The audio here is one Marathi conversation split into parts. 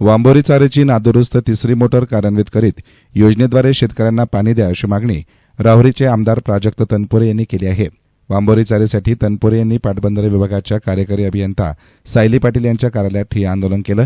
वांबोरी चारेची नादुरुस्त तिसरी मोटर कार्यान्वित करीत योजनेद्वारे शेतकऱ्यांना पाणी द्या अशी मागणी राहुरीचे आमदार प्राजक्त तनपुरे यांनी केली आहे. वांबोरी चारेसाठी तनपुरे यांनी पाटबंधारे विभागाच्या कार्यकारी अभियंता सायली पाटील यांच्या कार्यालयात ठिय्या आंदोलन केलं.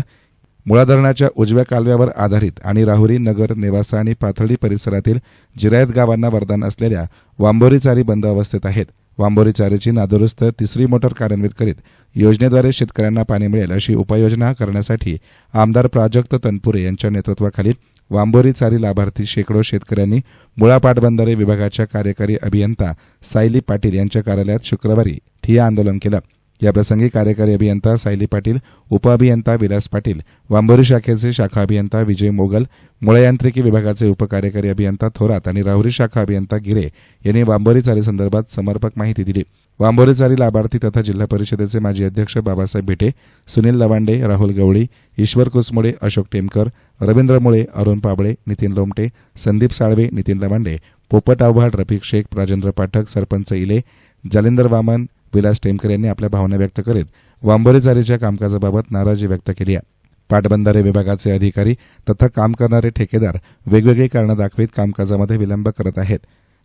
मुळा धरणाच्या उजव्या कालव्यावर आधारित आणि राहुरी नगर नेवासा आणि पाथर्डी परिसरातील जिरायत गावांना वरदान असलेल्या वांबोरी चारी बंद अवस्थेत आहेत. वांबोरी चारीची नादुरुस्त तिसरी मोटर कार्यान्वित करीत योजनेद्वारे शेतकऱ्यांना पाणी मिळेल अशी उपाययोजना करण्यासाठी आमदार प्राजक्त तनपुरे यांच्या नेतृत्वाखाली वांबोरी चारी लाभार्थी शेकडो शेतकऱ्यांनी मुळा पाटबंधारे विभागाच्या कार्यकारी अभियंता सायली पाटील यांच्या कार्यालयात शुक्रवारी ठिय्या आंदोलन केलं. याप्रसंगी कार्यकारी अभियंता सायली पाटील उपअभियंता विलास पाटील वांबोरी शाखेचे शाखा अभियंता विजय मोगल मुळयांत्रिकी विभागाचे उपकार्यकारी अभियंता थोरात आणि राहुरी शाखा अभियंता गिरे यांनी वांबोरी चारी संदर्भात समर्पक माहिती दिली. वांबोरी चारी लाभार्थी तथा जिल्हा परिषदेचे माजी अध्यक्ष बाबासाहेब भेटे सुनील लवांडे राहुल गवळी ईश्वर कुसमुळे अशोक टेमकर रवींद्र मुळे अरुण पाबळे नितीन लोमटे संदीप साळवे नितीन लवांडे पोपट आव्हाड रफिक शेख राजेंद्र पाठक सरपंच इले जालिंदर वामन विलास टेमकर यांनी आपल्या भावना व्यक्त करीत वांबोरी चारीच्या कामकाजाबाबत नाराजी व्यक्त केली आहे. पाटबंधारे विभागाचे अधिकारी तथा काम करणारे ठेकेदार वेगवेगळी कारणं दाखवीत कामकाजामध्ये विलंब करत आहेत.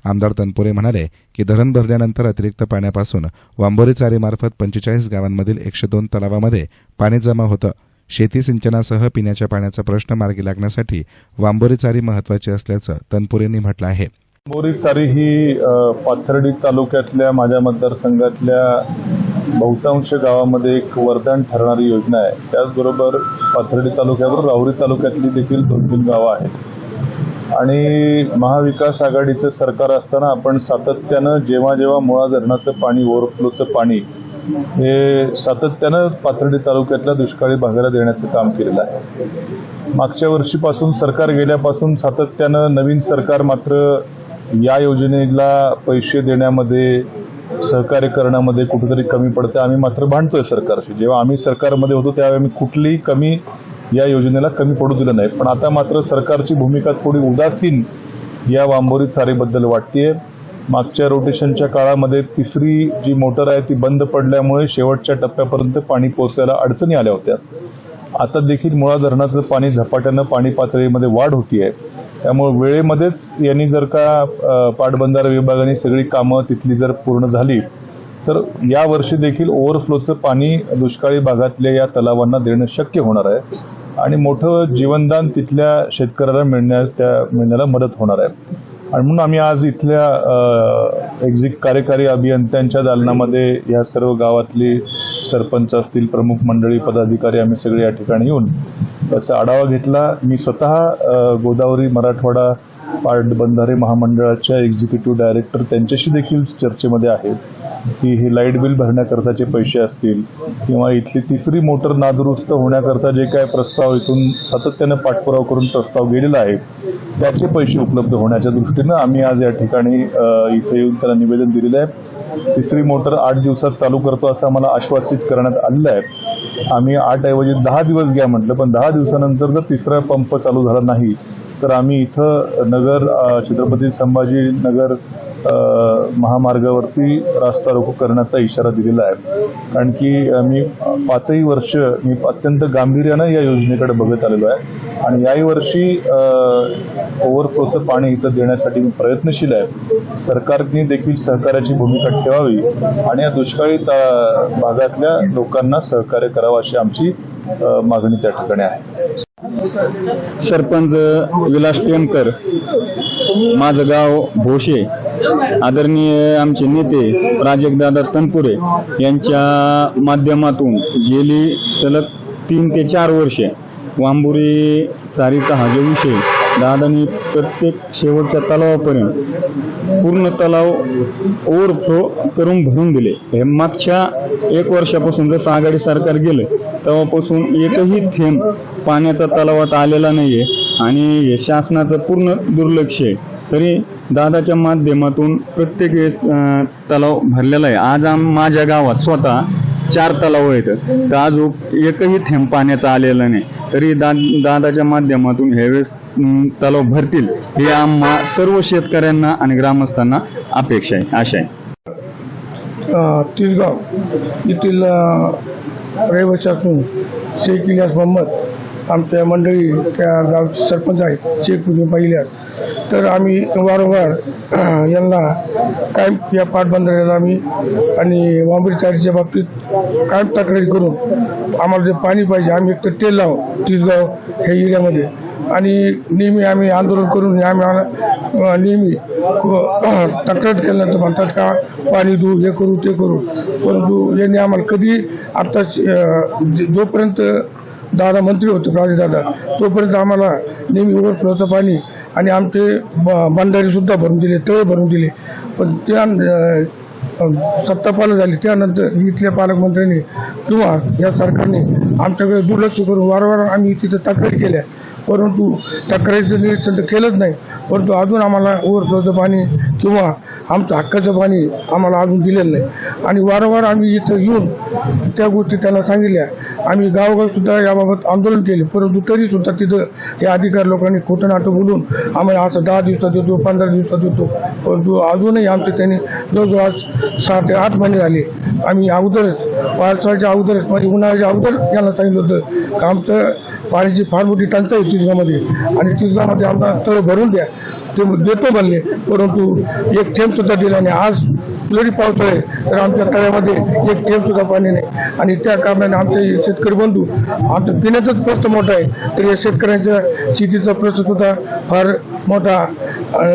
आमदार तनपुरे म्हणाले की धरण भरल्यानंतर अतिरिक्त पाण्यापासून वांबोरी चारीमार्फत पंचेचाळीस गावांमधील एकशे दोन तलावामध्ये पाणी जमा होतं. शेती सिंचनासह पिण्याच्या पाण्याचा प्रश्न मार्गी लागण्यासाठी वांबोरी चारी महत्वाची असल्याचं तनपुरेंनी म्हटलं आहे. मोरीचारी ही पाथर्डी तालुक्यातल्या माझ्या मतदारसंघातल्या बहुतांश गावामध्ये एक वरदान ठरणारी योजना आहे. त्याचबरोबर पाथर्डी तालुक्यावर राहुरी तालुक्यातली देखील दोन तीन गावं आहेत. आणि महाविकास आघाडीचं सरकार असताना आपण सातत्यानं जेव्हा जेव्हा मुळा धरणाचं पाणी ओव्हरफ्लोचं पाणी हे सातत्यानं पाथर्डी तालुक्यातल्या दुष्काळी भागाला देण्याचं काम केलेलं आहे. मागच्या वर्षीपासून सरकार गेल्यापासून सातत्यानं नवीन सरकार मात्र या योजनेला पैसे देण्यामध्ये सहकार्य करण्यामध्ये कुठेतरी कमी पडतं आम्ही मात्र भांडतोय सरकारशी. जेव्हा आम्ही सरकारमध्ये होतो त्यावेळी आम्ही कुठलीही कमी या योजनेला कमी पडू दिलं नाही. पण आता मात्र सरकारची भूमिका थोडी उदासीन या वांबोरी चारीबद्दल वाटतेय. मागच्या रोटेशनच्या काळामध्ये तिसरी जी मोटर आहे ती बंद पडल्यामुळे शेवटच्या टप्प्यापर्यंत पाणी पोहोचायला अडचणी आल्या होत्या. आता देखील मुळा धरणाचं पाणी झपाट्यानं पाणी पातळीमध्ये वाढ होती आहे त्यामुळे वेळेमध्येच यांनी जर का पाटबंधारा विभागाने सगळी कामं तिथली जर पूर्ण झाली तर या वर्षी देखील ओव्हरफ्लोचं पाणी दुष्काळी भागातल्या या तलावांना देणं शक्य होणार आहे आणि मोठं जीवनदान तिथल्या शेतकऱ्याला मिळण्या त्या मिळण्याला मदत होणार आहे. आणि म्हणून आम्ही आज इथल्या एक्झिक कार्यकारी अभियंत्यांच्या दालनामध्ये या सर्व गावातली सरपंच असतील प्रमुख मंडळी पदाधिकारी आम्ही सगळे या ठिकाणी येऊन त्याचा आढावा घेतला. मी स्वतः गोदावरी मराठवाडा पाटबंधारे महामंडळाच्या एक्झिक्युटिव्ह डायरेक्टर त्यांच्याशी देखील चर्चेमध्ये आहेत. की हे लाइट बिल भरण्याकरताचे पैसे असतील किंवा इथली तिसरी मोटर नादुरुस्त होण्याकरता जे काय प्रस्ताव इथून सातत्यानं पाठपुरावा करून प्रस्ताव गेलेला आहे त्याचे पैसे उपलब्ध होण्याच्या दृष्टीनं आम्ही आज या ठिकाणी इथे येऊन त्याला निवेदन दिलेलं आहे. तिसरी मोटर आठ दिवसात चालू करतो असं आम्हाला आश्वासित करण्यात आलेलं आहे. आम्ही आठ ऐवजी दहा दिवस घ्या म्हटलं पण दहा दिवसानंतर जर तिसरा पंप चालू झाला नाही तर आम्ही इथं नगर छत्रपती संभाजी नगर महामार्गावरती रास्ता रोको करण्याचा इशारा दिलेला आहे. कारण की मी पाचही वर्ष मी अत्यंत गांभीर्यानं या योजनेकडे बघत आलेलो आहे. आणि याही वर्षी ओव्हरफ्लोचं पाणी इथं देण्यासाठी मी प्रयत्नशील आहे. सरकारने देखील सहकार्याची भूमिका ठेवावी आणि या दुष्काळी ता- भागातल्या लोकांना सहकार्य करावं अशी आमची मागणी त्या ठिकाणी आहे. सरपंच विलास टेमकर माझं गाव भोशे. आदरणीय आमचे नेते प्राजक्तदादा तनपुरे यांच्या माध्यमातून गेली सलग तीन ते चार वर्षे वांबुरी चारीचा हा जो विषय दादांनी प्रत्येक शेवटच्या तलावापर्यंत पूर्ण तलाव ओव्हरफ्लो करून भरून दिले. हे मागच्या एक वर्षापासून जसं आघाडी सरकार गेलं तेव्हापासून एकही थेंब पाण्याचा तलावात आलेला नाहीये. आणि हे शासनाचं पूर्ण दुर्लक्ष आहे. तरी दादाच्या माध्यमातून प्रत्येक वेळेस तलाव भरलेला आहे. आज आम माझ्या गावात स्वतः चार तलाव आहेत. तर आज एकही थेंब पाण्याचा आलेला नाही. तरी दा दादाच्या माध्यमातून ह्यावेळेस तलाव भरतील हे आम्हा सर्व शेतकऱ्यांना आणि ग्रामस्थांना अपेक्षा आहे आशा आहे. अ, तिसगाव येथील रहिवाशातून शेख इलियास मोहम्मद आमच्या मंडळी त्या गावचे सरपंच आहेत चेक तुम्ही तर आम्ही वारंवार यांना कायम या पाटबंधाऱ्याला आम्ही आणि वांबरी चारीच्या बाबतीत कायम तक्रारी करून आम्हाला जे पाणी पाहिजे आम्ही एक तर तेल लाव तिसगाव ह्या एरियामध्ये. आणि नेहमी आम्ही आंदोलन करून आम्ही अं, नेहमी तक्रार केल्यानंतर म्हणतात का पाणी देऊ हे करू ते करू. परंतु यांनी आम्हाला कधी आत्ताच अं, जे- जोपर्यंत दादा मंत्री होते दादा तोपर्यंत आम्हाला नेहमी ओव्हरफ्लोचं पाणी. आणि आमचे ब- सुद्धा भरून दिले तळे भरून दिले. पण त्या सत्तापाल झाली. त्यानंतर इथल्या पालकमंत्र्यांनी किंवा या सरकारने आमच्याकडे दुर्लक्ष करून वारंवार आम्ही तिथं तक्रारी केल्या. परंतु तक्रारीचं निरीक्षण तर केलंच नाही. परंतु अजून आम्हाला ओव्हरफ्लोचं पाणी किंवा आमचं हक्काचं पाणी आम्हाला अजून दिलेलं नाही. आणि वारंवार आम्ही इथं येऊन त्या गोष्टी त्यांना सांगितल्या. आम्ही गावोगाव सुद्धा याबाबत आंदोलन केले. परंतु तरी सुद्धा तिथं हे अधिकारी लोकांनी खोटं नाटक बोलून आम्हाला असं दहा दिवसात देतो पंधरा दिवसात देतो परंतु अजूनही आमचं त्यांनी जवळजवळ आज सात ते आठ महिने झाले. आम्ही अगोदरच पावसाळ्याच्या अगोदरच म्हणजे उन्हाळ्याच्या अगोदर यांना सांगितलं होतं आमचं पाण्याची फार मोठी टंचाई आहे आणि तिसगामध्ये आम्हाला तळं भरून द्या. ते देतो म्हणले परंतु एक थेंब सुद्धा दिला नाही. आज जरी पाऊस आहे तर आमच्या तळ्यामध्ये एक थेंब सुद्धा पाणी नाही. आणि त्या कारणाने आमचे शेतकरी बंधू आमचं पिण्याचाच प्रश्न मोठा आहे. तर या शेतकऱ्यांच्या शेतीचा प्रश्न सुद्धा फार मोठा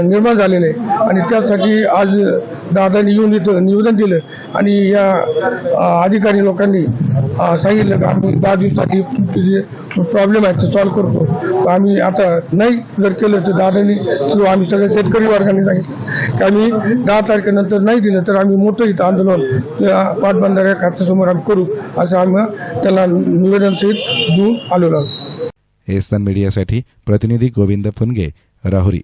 निर्माण झालेला आहे. आणि त्यासाठी आज दादांनी येऊन इथं निवेदन दिलं आणि या अधिकारी लोकांनी सांगितलं की आम्ही दहा दिवसाची जे प्रॉब्लेम आहे ते सॉल्व्ह करतो. आम्ही आता नाही जर केलं तर दादांनी किंवा आम्ही सगळ्या शेतकरी वर्गाने सांगितलं की आम्ही दहा तारखेनंतर नाही दिलं तर आम्ही मोठं इथं आंदोलन या पाटबंधाऱ्या खात्यासमोर आम्ही करू असं आम्ही त्याला निवेदन सहित देऊन आलेलो आहोत. एस्तन मीडियासाठी प्रतिनिधी गोविंद फुनगे राहुरी.